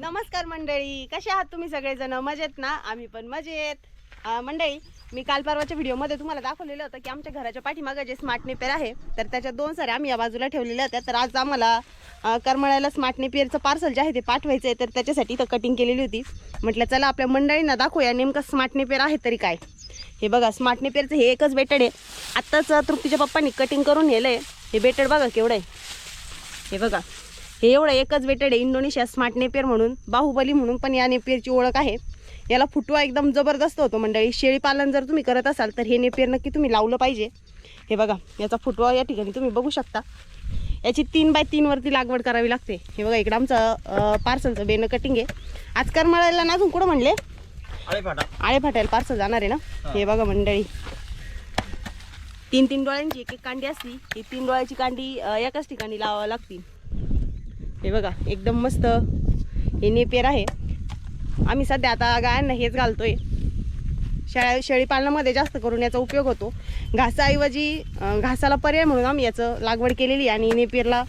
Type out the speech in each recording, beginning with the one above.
नमस्कार मंडळी कसे आहात तुम्ही सगळेजण? मजेत ना? आम्ही पण मजेत. मंडळी मी काल परवाच्या व्हिडिओमध्ये तुम्हाला दाखवलेलं होतं की आमच्या घराच्या पाठीमागं जे स्मार्ट नेपेर आहे तर त्याच्या दोन साऱ्या आम्ही या बाजूला ठेवलेल्या होत्या. तर आज आम्हाला करमळ्याला स्मार्ट नेपियरचं पार्सल जे आहे ते पाठवायचं आहे तर त्याच्यासाठी इथं कटिंग केलेली होती. म्हटलं चला आपल्या मंडळींना दाखवूया नेमकं स्मार्ट नेपेर आहे तरी काय. हे बघा स्मार्ट नेपेरचं हे एकच बेटड आहे. आत्ताच तृप्तीच्या पप्पांनी कटिंग करून नेलं आहे हे बेटड बघा केवढं आहे. हे बघा. हे एवढं एकच वेटेड आहे इंडोनेशिया स्मार्ट नेपियर म्हणून बाहुबली म्हणून पण या नेपियरची ओळख आहे. याला फुटवा एकदम जबरदस्त होतो मंडळी. शेळी पालन जर तुम्ही करत असाल तर हे नेपियर नक्की तुम्ही लावलं पाहिजे. हे बघा याचा फुटवा या ठिकाणी तुम्ही बघू शकता. याची तीन बाय तीनवरती लागवड करावी लागते. हे बघा इकडं आमचं पार्सलचं बेनं कटिंग आहे. आज करमाळ्याला ना अजून कुठं म्हणले? आळे फाटायला पार्सल जाणार आहे ना? हे. बघा मंडळी. तीन तीन डोळ्यांची एक एक कांडी असती. ही तीन डोळ्याची कांडी एकाच ठिकाणी लावावं लागती. हे बघा एकदम मस्त. हे नेपियर आहे. आम्ही सध्या आता गायांना हेच घालतोय. शेळ्या शेळी पालनामध्ये जास्त करून याचा उपयोग होतो. घासाऐवजी घासाला पर्याय म्हणून आम्ही याचं लागवड केलेली आणि नेपियरला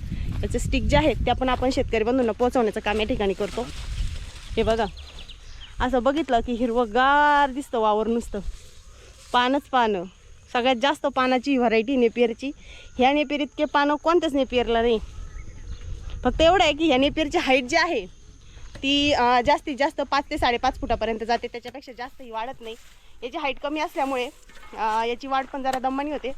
याचे स्टिक जे आहेत त्या पण आपण शेतकरी बंधूंना पोहोचवण्याचं काम या ठिकाणी करतो. हे बघा. असं बघितलं की हिरवंगार दिसतं वावर नुसतं. पानच पानं. सगळ्यात जास्त पानाची व्हरायटी नेपियरची. ह्या नेपियर इतके पानं कोणत्याच नेपियरला नाही. फक्त एवढं आहे की ह्या नेपियरची हाईट जी आहे ती जास्तीत जास्त पाच ते साडेपाच फुटापर्यंत जाते. त्याच्यापेक्षा जास्त ही वाढत नाही. याची हाईट कमी असल्यामुळे याची वाढ पण जरा दमानी होते.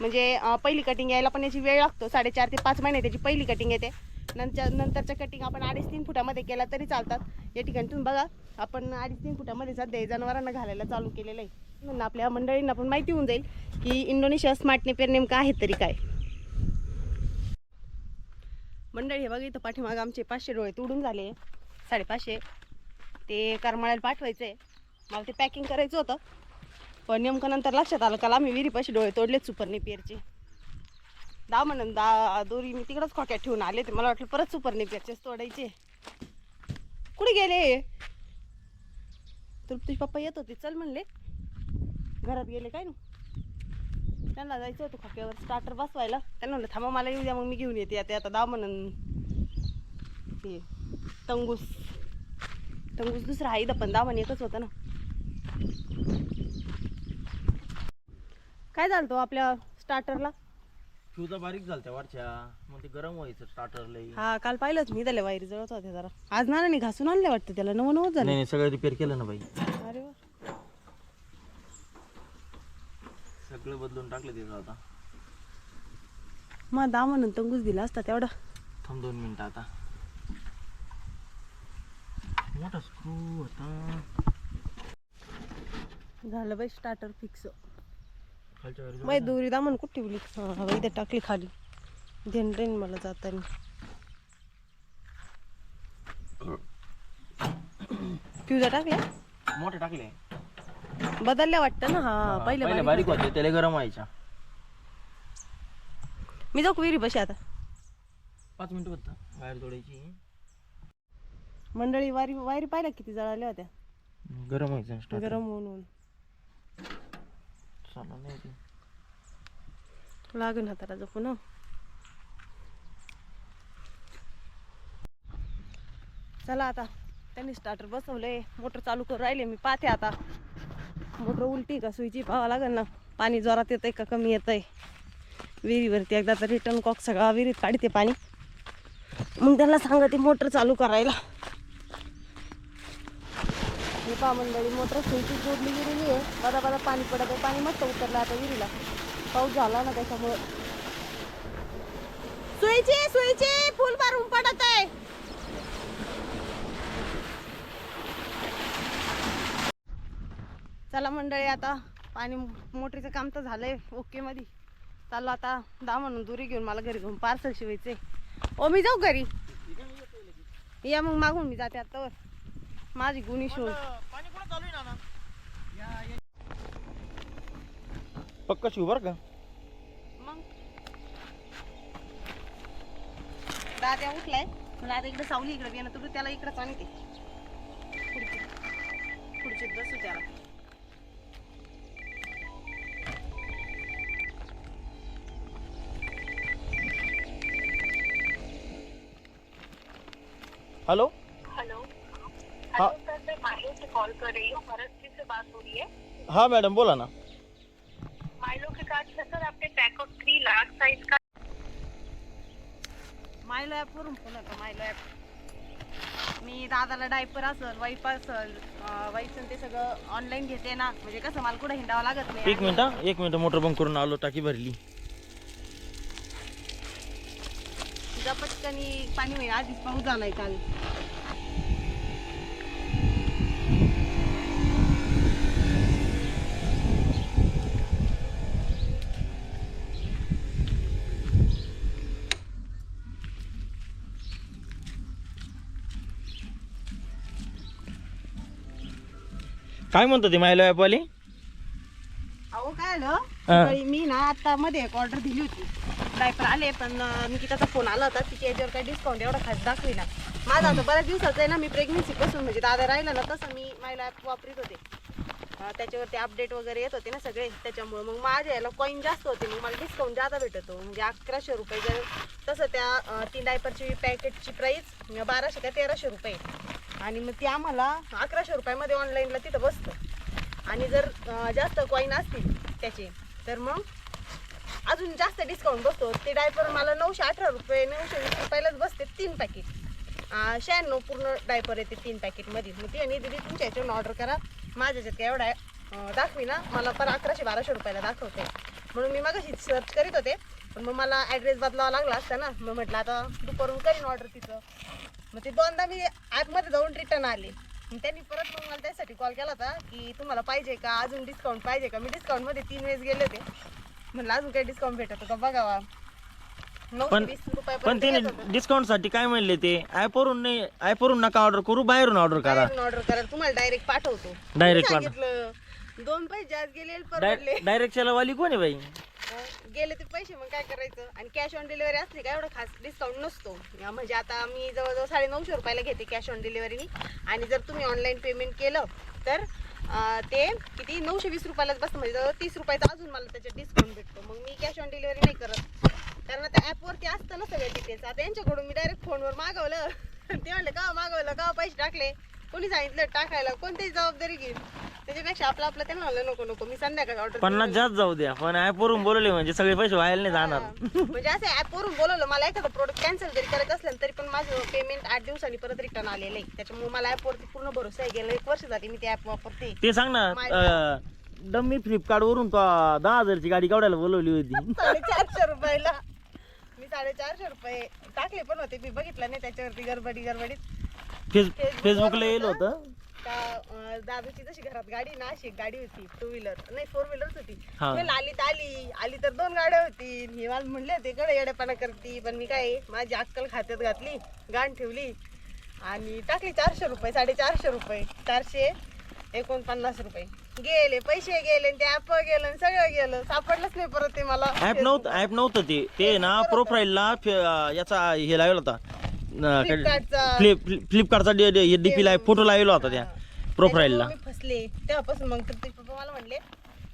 म्हणजे पहिली कटिंग यायला पण याची वेळ लागतो. साडेचार ते पाच महिने त्याची पहिली कटिंग येते. नंतर नंतरच्या कटिंग आपण अडीच तीन फुटामध्ये केला तरी चालतात. या ठिकाणी तुम्ही बघा आपण अडीच तीन फुटामध्ये सध्या जनावरांना घालायला चालू केलेलं आहे. म्हणून आपल्या मंडळींना पण माहिती होऊन जाईल की इंडोनेशिया स्मार्ट नेपेर नेमकं आहे तरी काय. मंडळी हे बघा इथं पाठीमागं आमचे पाचशे डोळे तुडून झाले. साडेपाचशे. ते करमाळ्याला पाठवायचं आहे मला ते पॅकिंग करायचं होतं. पण नेमकं नंतर लक्षात आलं काल आम्ही विहिरीपाशी डोळे तोडलेत सुपर पेरचे दा म्हणून दा दोरी मी तिकडंच खोक्यात ठेवून आले ते मला वाटलं परत सुपर पेरचेच तोडायचे. कुठे गेले? तृप्ती पप्पा येत होते. चल म्हणले. घरात गेले काय? ना त्यांना जायचं होतं खोक्यावर स्टार्टर बसवायला. त्यांना म्हणलं थांबा मला येऊ द्या मग मी घेऊन येते. आता आता दा म्हणून हे तंगूस तंगूस दुसरा आहे इथं पण दा म्हण एकच होतं ना. काय झालं तो आपल्या स्टार्टरला फ्यूजा बारीक झालत्या वरच्या. मग ते गरम व्हायचं स्टार्टर लई. हा काल पाहिलंच मी त्याला वायरी जळत होते जरा. आज ना नाही घासून आणले वाटतं त्याला. नवं नवं झालं. नाही नाही सगळं रिपेअर केलं ना बाई. अरे वा. सगळं बदलून टाकलं त्याचं आता. मग दा म्हणून तंगूस दिला असता तेवढा. थांब दोन मिनिटं आता. मोठा स्क्रू होता. झालं बाई स्टार्टर फिक्स खालच्या वर बाई दोरी दा म्हणून कुठे ठेवली हा बाई इथे टाकली खाली. देन मला जाताना. फ्युजा टाकल्या मोठे टाकले. बदलल्या वाटतं ना? हा पहिले पहिले बारीक होते. त्याला गरम व्हायच्या. मी जाऊ विहिरी बशी आता? पाच मिनिटं होतं बाहेर तोडायची मंडळी वारी वायरी पाहिल्या किती जळाल्या होत्या? गरम व्हायचं गरम होऊन होऊन. चालू नाही ते लागेल हाताला जपून हं. चला आता त्यांनी स्टार्टर बसवलंय. मोटर चालू करून राहिले मी पाहते आता. मोटर उलटी का सुईची पाहावं लागेल ना? पाणी जोरात येतंय का कमी येतंय? विहिरीवरती एकदा तर रिटर्न कॉक सगळा विहिरीत काढते पाणी. मग त्यांना सांगते मोटर चालू करायला. हे पा मंडळी मोटर सुईची जोडली गेलेली आहे. बदा बदा पाणी पडत आहे पाणी मस्त उतरलं आता विहिरीला. पाऊस झाला ना त्याच्यामुळे. सुईची सुईची फुल मारून पडत आहे चला मंडळी आता पाणी मोटरीचं काम तर झालंय. ओके मध्ये चाललो आता दा म्हणून दुरी घेऊन मला घरी घेऊन पार्सल शिवायचे ओ मी जाऊ घरी. या मग मागून मी जाते आता. माझी गुणी शिवून चालू पक्का शिव बरं का? मग? दाद्या उठलाय. मला आता इकडे सावली इकडे येणं तुला त्याला इकडे आणते. खुर्ची खुर्चीत बसू त्याला हॅलो हेलो हाँ। सर मैं माइलो से कॉल कर रही हूँ। भरत जी से बात हो रही है। हाँ मैडम बोला ना। माइलो के कार्ड से सर आपने pack of three large size का मायलो फ़ोन होता मायलो ॲप मी दादाला डायपर असल वाईफ असल वाईफचं ते सगळं ऑनलाईन घेते ना. म्हणजे कसं मला कुठं हिंडावं लागत नाही. एक मिनिट हा. एक मिनिट मोटर बंद करून आलो टाकी भरली. तुझा पटकनी पाणी होईल आधीच पाऊस झालाय काल. काय म्हणतो ते मायला ॲपवाले अहो काय आलं मी ना आता मध्ये एक ऑर्डर दिली होती. डायपर आले पण मी की त्याचा फोन आला होता. तिच्या याच्यावर काही डिस्काउंट एवढा खास दाखवी ना. माझा आता बऱ्याच दिवसाचं आहे ना मी प्रेग्नन्सी पासून म्हणजे दादा राहिला ना तसं मी मायला ॲप वापरीत होते. त्याच्यावरती अपडेट वगैरे येत होते ना सगळे. त्याच्यामुळे मग माझ्या याला कॉईन जास्त होते मग मला डिस्काउंट जादा भेटतो म्हणजे अकराशे रुपये जर तसं त्या ती तीन डायपरची पॅकेटची प्राईस बाराशे का तेराशे रुपये. आणि मग ती आम्हाला अकराशे रुपयामध्ये ऑनलाईनला तिथं बसतं. आणि जर जास्त कॉईन असतील त्याचे तर मग अजून जास्त डिस्काउंट बसतो. ते डायपर मला नऊशे अठरा रुपये नऊशे वीस रुपयालाच बसते तीन पॅकेट शहाण्णव पूर्ण डायपर येते तीन पॅकेटमध्ये मग ती आणि दिदी तुमच्या याच्यावरून ऑर्डर करा. माझ्या ह्याच्यात काय एवढा आहे, दाखवी ना. मला पर अकराशे बाराशे रुपयाला दाखवते. म्हणून मी मगाशी सर्च करीत होते. पण मग मला ॲड्रेस बदलावा लागला असता ना. मग म्हटलं आता दुपारून करीन ऑर्डर तिचं. मग ते दोनदा मी ॲपमध्ये जाऊन रिटर्न आले. त्यांनी परत मग मला त्यासाठी कॉल केला होता की तुम्हाला पाहिजे का? अजून डिस्काउंट पाहिजे का? मी डिस्काउंटमध्ये तीन वेळेस गेले होते. म्हणलं अजून काही डिस्काउंट भेटत होता बघावा नऊशे पण- वीस पण रुपयापर्यंत तिने. डिस्काउंटसाठी काय म्हणले ते? ॲपवरून नाही ॲपवरून नका ऑर्डर करू बाहेरून ऑर्डर करा. ऑर्डर करायला तुम्हाला डायरेक्ट पाठवतो. Direct मी पाठव. सांगितलं दोन पैसे आज गेले परवडले. डायरेक्ट वाली कोण आहे बाई? गेले ते पैसे मग काय करायचं? आणि कॅश ऑन डिलिव्हरी असली का एवढा खास डिस्काउंट नसतो. अं, म्हणजे आता मी जवळजवळ साडे नऊशे रुपयाला घेते कॅश ऑन डिलिव्हरीनी आणि जर तुम्ही ऑनलाईन पेमेंट केलं तर ते किती? नऊशे वीस रुपयालाच बसतं. म्हणजे जवळ तीस रुपयाचा अजून मला त्याच्यात डिस्काउंट भेटतो. मग मी कॅश ऑन डिलिव्हरी नाही करत. कारण आता ॲपवरती असतं ना सगळ्या डिटेल्स आता यांच्याकडून मी डायरेक्ट फोनवर मागवलं. ते म्हणलं का मागवलं? का पैसे टाकले? कोणी सांगितलं टाकायला. कोणतीही जबाबदारी घेईल. त्याच्यापेक्षा आपलं आपलं त्यांना म्हणलं नको नको मी संध्याकाळी ऑर्डर पन्नास जास्त जाऊ द्या. पण ॲपवरून बोलवले म्हणजे सगळे पैसे व्हायला नाही जाणार. म्हणजे असं ॲपवरून बोलवलं मला एखादं प्रोडक्ट कॅन्सल जरी करायचं असलं तरी पण माझं पेमेंट आठ दिवसांनी परत रिटर्न आलेलं आहे. त्याच्यामुळे मला ॲपवरती पूर्ण भरोसा आहे. गेलं एक वर्ष झाली मी ते ॲप वापरते. ते सांग ना डम्मी फ्लिपकार्ट वरून तो दहा हजारची गाडी केवढ्याला बोलवली होती. साडेचारशे रुपयाला. मी साडेचारशे रुपये टाकले पण होते. मी बघितलं नाही त्याच्यावरती गडबडी गडबडीत. फेस फेसबुकला येईल होतं. का दादूची जशी घरात गाडी ना अशी एक गाडी होती टू व्हीलर नाही फोर व्हीलरच होती. हा. मी आली तर आली आली तर दोन गाड्या होती हे मला म्हणले होते कडे येडेपणा करती. पण मी काय माझी अक्कल खात्यात घातली गाण ठेवली. आणि टाकली चारशे रुपये साडेचारशे रुपये. चारशे एकोणपन्नास रुपये. गेले पैसे गेले आणि ते ऍप गेलं आणि सगळं गेलं. सापडलंच नाही परत ते मला. ऍप नव्हतं ऍप नव्हतं ते. ते ना प्रोफाईलला याचा हे लावला होता. फ्लिपकार्टचा फ्लिप फ्लिपकार्टचा डीपी लाईव्ह फोटो लावला होता त्या. प्रोफाईलला मी फसले. तेव्हापासून मग तर ते पप्पा मला म्हणले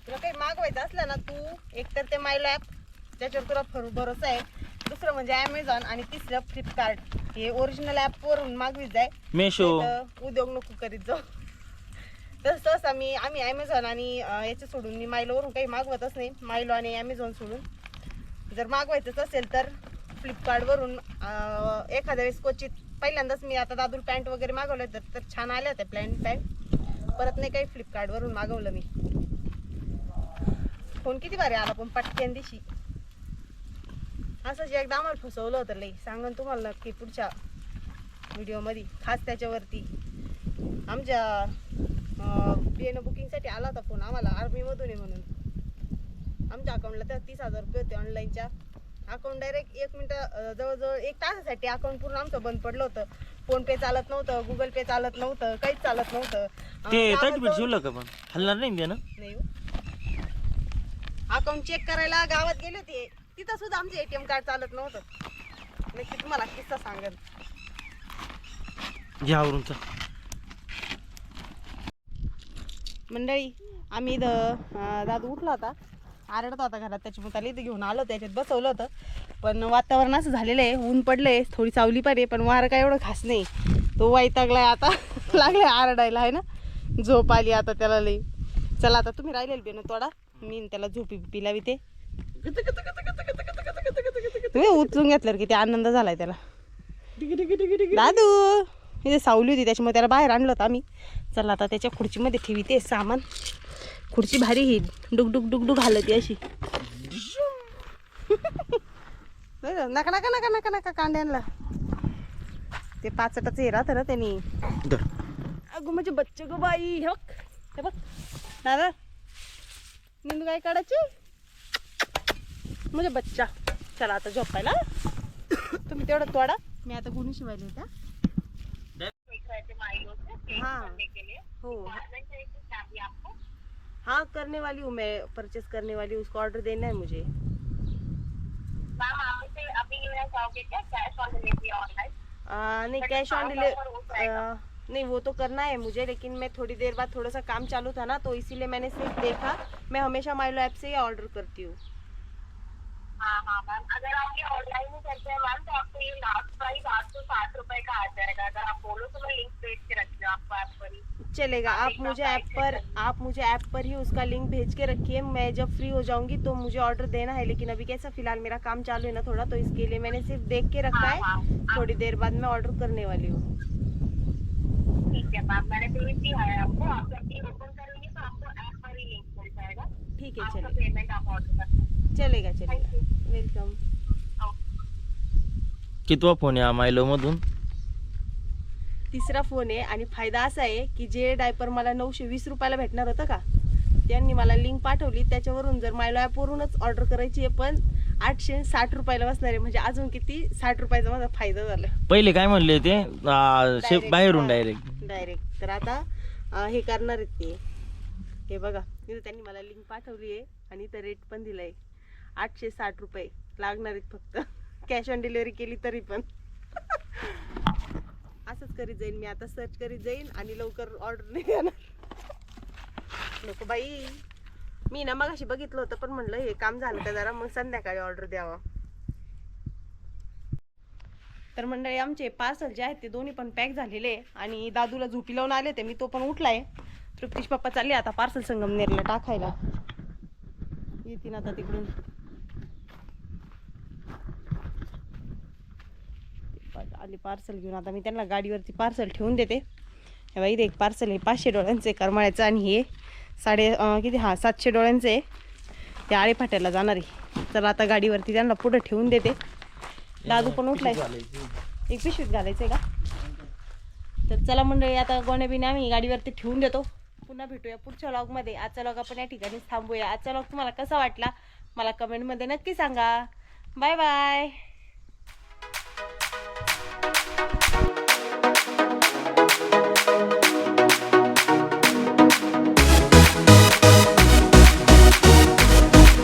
तुला काही मागवायचं असलं ना तू एकतर ते माय लॅप ज्याच्यावर तुला फर भरोसा आहे. दुसरं म्हणजे ॲमेझॉन आणि तिसरं फ्लिपकार्ट हे ओरिजिनल वरून मागवीत जाय. मेशो नाहीतर उद्योग नको करीत जाऊ. तसं सहसा मी आम्ही ॲमेझॉन आणि अं, याचं सोडून मी मायलोवरून काही मागवतच नाही. मायलो आणि ॲमेझॉन सोडून. जर मागवायचंच असेल तर फ्लिपकार्टवरून एखाद्या वेळेस क्वचित पहिल्यांदाच मी आता दादूर पॅन्ट वगैरे मागवले तर तर छान आल्या होत्या प्लॅन पॅन्ट परत नाही काही फ्लिपकार्टवरून मागवलं मी. फोन किती भारी आला पण पटक्यान दिशी. असंच एकदा आम्हाला फसवलं होतं लई. सांगन तुम्हाला नक्की पुढच्या व्हिडिओमध्ये खास त्याच्यावरती. आमच्या बियाणं बुकिंगसाठी आला होता फोन आम्हाला आर्मीमधून आहे म्हणून. आमच्या अकाउंटला त्या तीस हजार रुपये होते ऑनलाईनच्या अकाउंट डायरेक्ट एक मिनटं जवळजवळ एक तासासाठी अकाउंट पूर्ण आमचं बंद पडलं होतं. फोन पे चालत नव्हतं गुगल पे चालत नव्हतं काहीच चालत नव्हतं. ते जाऊन- शिवलं का पण? हलणार नाही ना नाही अकाउंट चेक करायला गावात गेले होते. तिथं सुद्धा आमचं एटीएम कार्ड चालत नव्हतं. नक्की तुम्हाला किस्सा सांगेल. मंडळी आम्ही दादू उठला होता. आरडत होता घरात त्याच्यामुळे त्याला इथं घेऊन आलो त्याच्यात बसवलं होतं. पण वातावरण असं झालेलं आहे ऊन पडलंय थोडी सावली पण आहे पण वारं काय एवढं खास नाही. तो वैतागलाय आता लागलाय आरडायला आहे ना? झोप आली आता त्याला लई. चला आता तुम्ही राहिलेल ना थोडा मी त्याला झोपी बिपी लावी ते तुम्ही उचलून घेतलं किती आनंद झालाय त्याला. दादू इथे सावली होती त्याच्यामुळे त्याला बाहेर आणलं होतं आम्ही. चला आता त्याच्या खुर्चीमध्ये ठेवी ते सामान. खुर्ची भारी ही. डुक डुक डुक डुक हालती अशी. नका नका नका नका नका कांड्यांना ते पाचटाचं हे राहतं ना त्यांनी. अगो म्हणजे बच्चे गो बाई हे बघ हे बघ. दादा निंदू काय काढायची? म्हणजे बच्चा. चला आता झोपायला. तुम्ही तेवढं तोडा. मी आता गुन्हे शिवायला होत्या हाँ। करने के लिए हो हाँ करने वाली हूँ मैं परचेस करने वाली हूँ उसको ऑर्डर देना है मुझे। आ, नहीं कैश ऑन। डिलीवरी नहीं वो तो करना है मुझे लेकिन मैं थोड़ी देर बाद थोड़ा सा काम चालू था ना तो इसीलिए मैंने सिर्फ़ देखा। मैं हमेशा माइलो ऐप से ही ऑर्डर करती हूँ। हाँ हाँ मैम अगर आप ये ऑनलाइन ही करते हैं मैम तो आपको ये लास्ट प्राइस आठ सौ साठ रुपए का आ जाएगा। अगर आप बोलो तो मैं लिंक भेज के रखती हूँ आपको ऐप पर ही। चलेगा आप मुझे ऐप पर आप मुझे ऐप पर ही उसका लिंक भेज के रखिए। मैं जब फ्री हो जाऊँगी तो मुझे ऑर्डर देना है लेकिन अभी कैसा फ़िलहाल मेरा काम चालू है ना थोड़ा तो इसके लिए मैंने सिर्फ़ देख के रखा हाँ, है। हाँ। थोड़ी देर बाद मैं ऑर्डर करने वाली हूँ। ठीक है मैम मैंने भेज दिया है आपको। आप ठीक है आपका चलेगा. पेमेंट आप ऑर्डर कर सकते हैं चलेगा. चलेगा. वेलकम कितवा फोन आहे मायलो मधून तिसरा फोन आहे आणि फायदा असा आहे की जे डायपर मला नऊशे वीस रुपयाला भेटणार होतं का त्यांनी मला लिंक पाठवली. त्याच्यावरून जर मायलो ॲपवरूनच ऑर्डर करायची आहे पण आठशे साठ रुपयाला बसणार आहे. म्हणजे अजून किती? साठ रुपयाचा माझा फायदा झाला. पहिले काय म्हणले ते? आ, शे Direct, बाहेरून हा. डायरेक्ट डायरेक्ट तर आता अं, हे करणार आहेत ते. हे बघा. इथं त्यांनी मला लिंक पाठवली आहे आणि इथं रेट पण दिलाय. आठशे साठ रुपये लागणार आहेत फक्त. कॅश ऑन डिलिव्हरी केली तरी पण. असंच करीत जाईन मी. आता सर्च करीत जाईन आणि लवकर ऑर्डर नाही देणार. नको बाई. मी ना मग अशी बघितलं होतं पण म्हणलं हे काम झालं का जरा मग संध्याकाळी ऑर्डर द्यावा. तर मंडळी आमचे पार्सल जे आहेत ते दोन्ही पण पॅक झालेले आहे. आणि दादूला झोपी लावून आले ते मी तो पण उठलाय. तृप्तीश पप्पा चालले आता पार्सल संगमनेरला टाकायला. येतील आता तिकडून. आली पार्सल घेऊन. आता मी त्यांना गाडीवरती पार्सल ठेवून देते. हे बाई एक पार्सल आहे पाचशे डोळ्यांचं आहे करमाळ्याचं आणि हे साडे किती? हां सातशे डोळ्यांचं आहे. ते आळेफाट्याला जाणार आहे. तर आता गाडीवरती त्यांना पुढं ठेवून देते. दादू पण उठलाय. एक पिशवीत आहे का? तर चला मंडळी आता गोण्या बिण्या आम्ही गाडीवरती ठेवून देतो. पुन्हा भेटूया पुढच्या लॉगमध्ये आजचा लॉग आपण या ठिकाणीच थांबूया. आजचा लॉग तुम्हाला कसा वाटला? मला कमेंटमध्ये नक्की सांगा. Bye bye